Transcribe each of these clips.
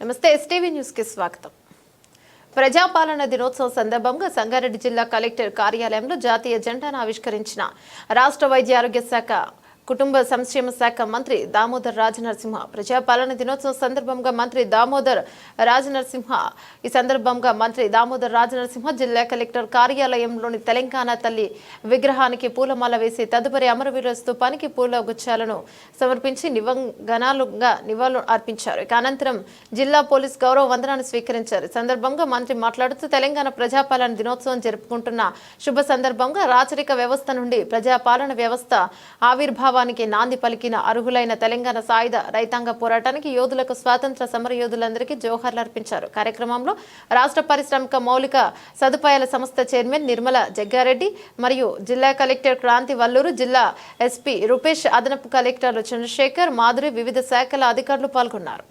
నమస్తే ఎస్టీవీ న్యూస్కి స్వాగతం. ప్రజాపాలన దినోత్సవం సందర్భంగా సంగారెడ్డి జిల్లా కలెక్టర్ కార్యాలయంలో జాతీయ జెండాను ఆవిష్కరించిన రాష్ట్ర వైద్య ఆరోగ్య శాఖ కుటుంబ సంక్షేమ శాఖ మంత్రి దామోదర్ రాజనరసింహ ప్రజాపాలన దినోత్సవం సందర్భంగా మంత్రి దామోదర్ రాజనరసింహ ఈ సందర్భంగా మంత్రి దామోదర్ రాజనరసింహ జిల్లా కలెక్టర్ కార్యాలయంలోని తెలంగాణ తల్లి విగ్రహానికి పూలమాల వేసి తదుపరి అమరవీరుల స్థూపానికి పూల గుచ్చాలను సమర్పించి నివంగనాలుగా నివాళులు అర్పించారు. ఇక అనంతరం జిల్లా పోలీస్ గౌరవ వందనాన్ని స్వీకరించారు. సందర్భంగా మంత్రి మాట్లాడుతూ తెలంగాణ ప్రజాపాలన దినోత్సవం జరుపుకుంటున్న శుభ సందర్భంగా రాచరిక వ్యవస్థ నుండి ప్రజాపాలన వ్యవస్థ ఆవిర్భావానికి నాంది పలికిన అర్హులైన తెలంగాణ సాయుధ రైతాంగ పోరాటానికి యోధులకు స్వాతంత్ర సమర యోధులందరికీ అర్పించారు. కార్యక్రమంలో రాష్ట్ర పారిశ్రామిక మౌలిక సదుపాయాల సంస్థ చైర్మన్ నిర్మల జగ్గారెడ్డి మరియు జిల్లా కలెక్టర్ క్రాంతి వల్లూరు జిల్లా ఎస్పీ రూపేష్ అదనపు కలెక్టర్లు చంద్రశేఖర్ మాధురి వివిధ శాఖల అధికారులు పాల్గొన్నారు.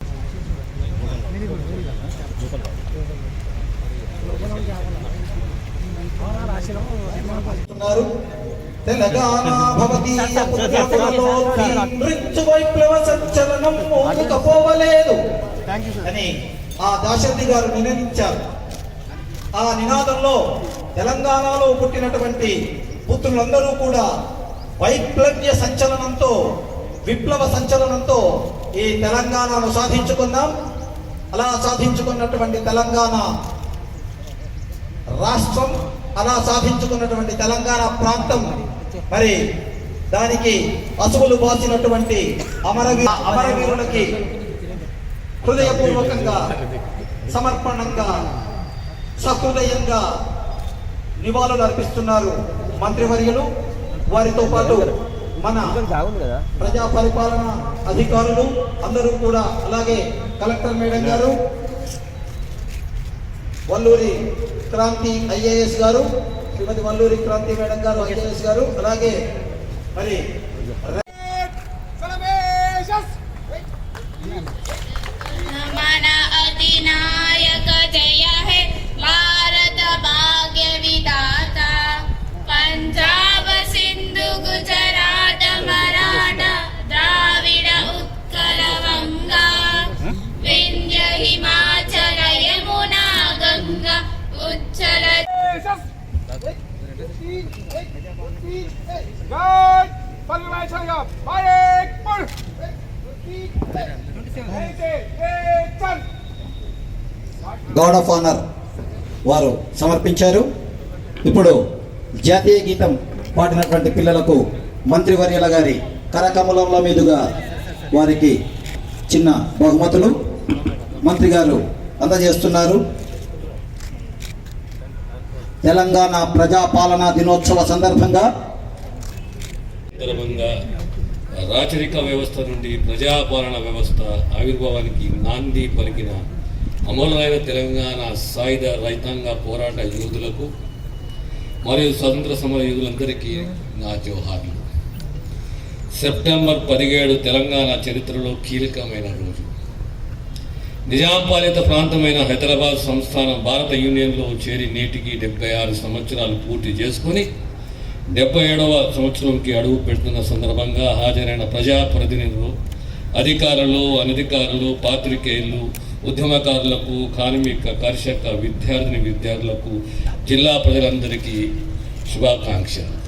ఉన్నారు. వైప్లవ సంచలనం మోసుకపోవలేదు అని ఆ దాశరథి గారు నినదించారు. ఆ నినాదంలో తెలంగాణలో పుట్టినటువంటి పుత్రులందరూ కూడా వైప్లవ్య సంచలనంతో విప్లవ సంచలనంతో ఈ తెలంగాణను సాధించుకున్నాం. అలా సాధించుకున్నటువంటి తెలంగాణ రాష్ట్రం అలా సాధించుకున్నటువంటి తెలంగాణ ప్రాంతం మరి దానికి అసువులు బాసినటువంటి అమరవీ అమరవీరులకి హృదయపూర్వకంగా సమర్పణంగా సహృదయంగా నివాళులు అర్పిస్తున్నారు మంత్రివర్యులు. వారితో పాటు మన ప్రజా పరిపాలన అధికారులు అందరూ కూడా అలాగే కలెక్టర్ మేడం గారు Valluri Kranti IAS garu Srimathi Valluri Kranti madam garu IAS garu అలాగే మరి God, పరివేషంగా బైక్ పుల్ గాడ్ ఆఫ్ ఆనర్ వారు సమర్పించారు. ఇప్పుడు జాతీయ గీతం పాడినటువంటి పిల్లలకు మంత్రివర్యుల గారి కరకమలంల మీదుగా వారికి చిన్న బహుమతులు మంత్రి గారు అందజేస్తున్నారు. తెలంగాణ ప్రజాపాలనా దినోత్సవ సందర్భంగా సందర్భంగా రాచరిక వ్యవస్థ నుండి ప్రజాపాలన వ్యవస్థ ఆవిర్భావానికి నాంది పలికిన అమరులైన తెలంగాణ సాయుధ రైతాంగ పోరాట యోధులకు మరియు స్వతంత్ర సమర యోధులందరికీ నా జోహార్లు. సెప్టెంబర్ పదిహేడు తెలంగాణ చరిత్రలో కీలకమైన రోజు. నిజాం పాలిత ప్రాంతమైన హైదరాబాద్ సంస్థానం భారత యూనియన్లో చేరి నేటికి డెబ్బై ఆరు సంవత్సరాలు పూర్తి చేసుకొని డెబ్బై ఏడవ సంవత్సరంకి అడుగు పెడుతున్న సందర్భంగా హాజరైన ప్రజాప్రతినిధులు అధికారులు అనధికారులు పాత్రికేయులు ఉద్యమకారులకు కార్మిక కర్షక విద్యార్థిని విద్యార్థులకు జిల్లా ప్రజలందరికీ శుభాకాంక్షలు.